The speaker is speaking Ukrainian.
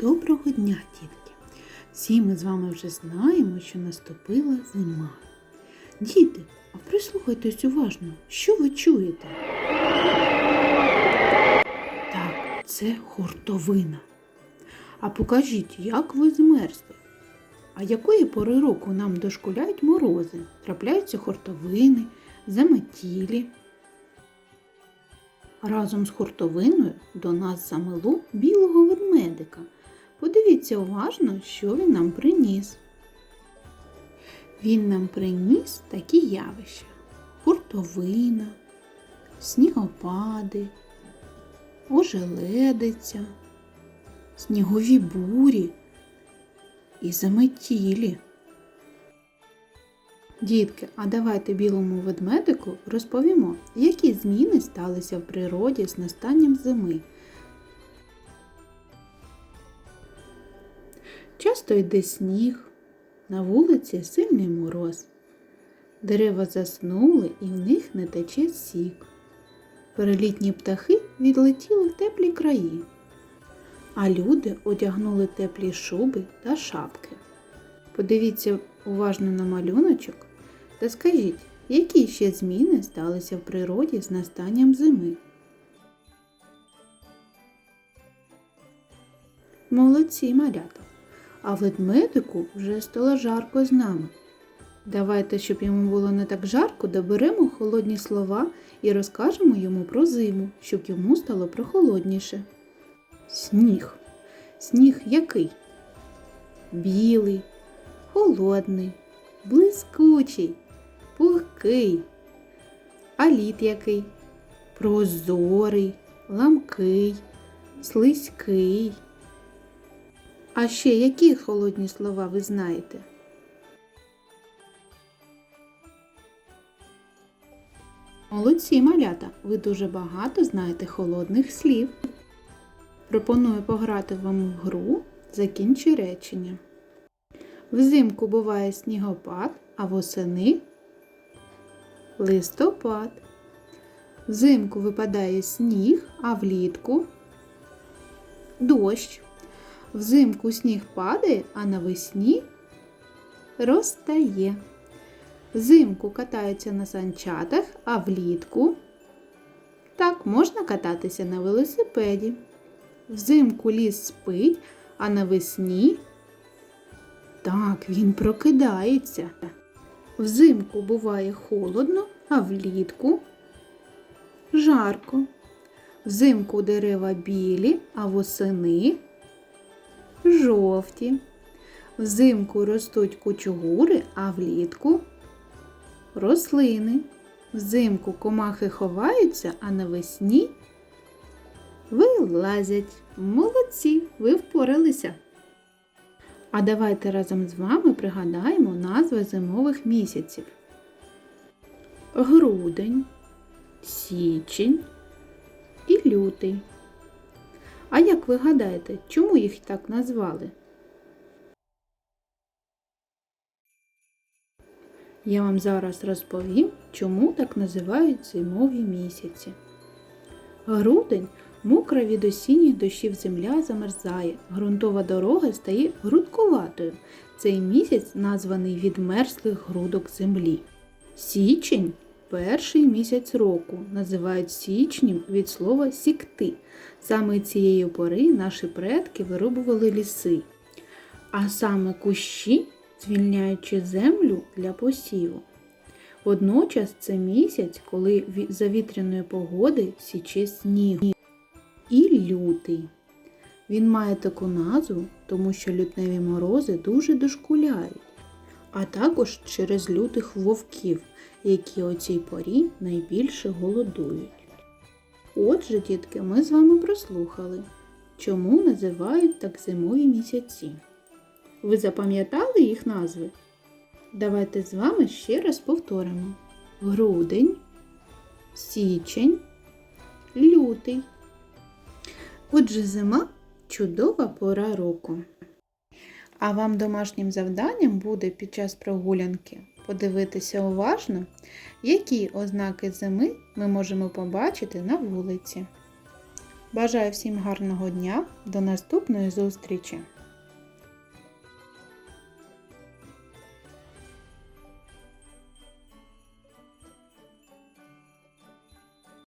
Доброго дня, дітки! Всі ми з вами вже знаємо, що наступила зима. Діти, а прислухайтесь уважно, що ви чуєте? Так, це хуртовина. А покажіть, як ви змерзли? А якої пори року нам дошкуляють морози? Трапляються хуртовини, заметілі. Разом з хуртовиною до нас замело білого ведмедика. Подивіться уважно, що він нам приніс. Він нам приніс такі явища: хуртовина, снігопади, ожеледиця, снігові бурі і заметілі. Дітки, а давайте білому ведмедику розповімо, які зміни сталися в природі з настанням зими. Часто йде сніг, на вулиці сильний мороз. Дерева заснули і в них не тече сік. Перелітні птахи відлетіли в теплі краї, а люди одягнули теплі шуби та шапки. Подивіться уважно на малюночок та скажіть, які ще зміни сталися в природі з настанням зими? Молодці малята! А ведмедику вже стало жарко з нами. Давайте, щоб йому було не так жарко, доберемо холодні слова і розкажемо йому про зиму, щоб йому стало прохолодніше. Сніг. Сніг який? Білий, холодний, блискучий, пухкий. А лід який? Прозорий, ламкий, слизький. А ще які холодні слова ви знаєте? Молодці малята, ви дуже багато знаєте холодних слів. Пропоную пограти вам в гру Закінчи речення. Взимку буває снігопад, а восени листопад. Взимку випадає сніг, а влітку дощ. Взимку сніг падає, а навесні розтає. Взимку катаються на санчатах, а влітку так можна кататися на велосипеді. Взимку ліс спить, а навесні так він прокидається. Взимку буває холодно, а влітку жарко. Взимку дерева білі, а восени жовті. Взимку ростуть кучугури, а влітку рослини. Взимку комахи ховаються, а навесні вилазять. Молодці, ви впоралися. А давайте разом з вами пригадаємо назви зимових місяців. Грудень, січень і лютий. А як ви гадаєте, чому їх так назвали? Я вам зараз розповім, чому так називають зимові місяці. Грудень мокра від осінніх дощів земля замерзає, ґрунтова дорога стає грудкуватою. Цей місяць названий від мерзлих грудок землі. Січень перший місяць року називають січнім від слова сікти. Саме цієї пори наші предки вирубували ліси, а саме кущі, звільняючи землю для посіву. Водночас це місяць, коли за вітряної погоди січе сніг. І лютий. Він має таку назву, тому що лютневі морози дуже дошкуляють, а також через лютих вовків, які о цій порі найбільше голодують. Отже, дітки, ми з вами прослухали, чому називають так зимові місяці. Ви запам'ятали їх назви? Давайте з вами ще раз повторимо: грудень, січень, лютий. Отже, зима чудова пора року. А вам домашнім завданням буде під час прогулянки подивитися уважно, які ознаки зими ми можемо побачити на вулиці. Бажаю всім гарного дня. До наступної зустрічі!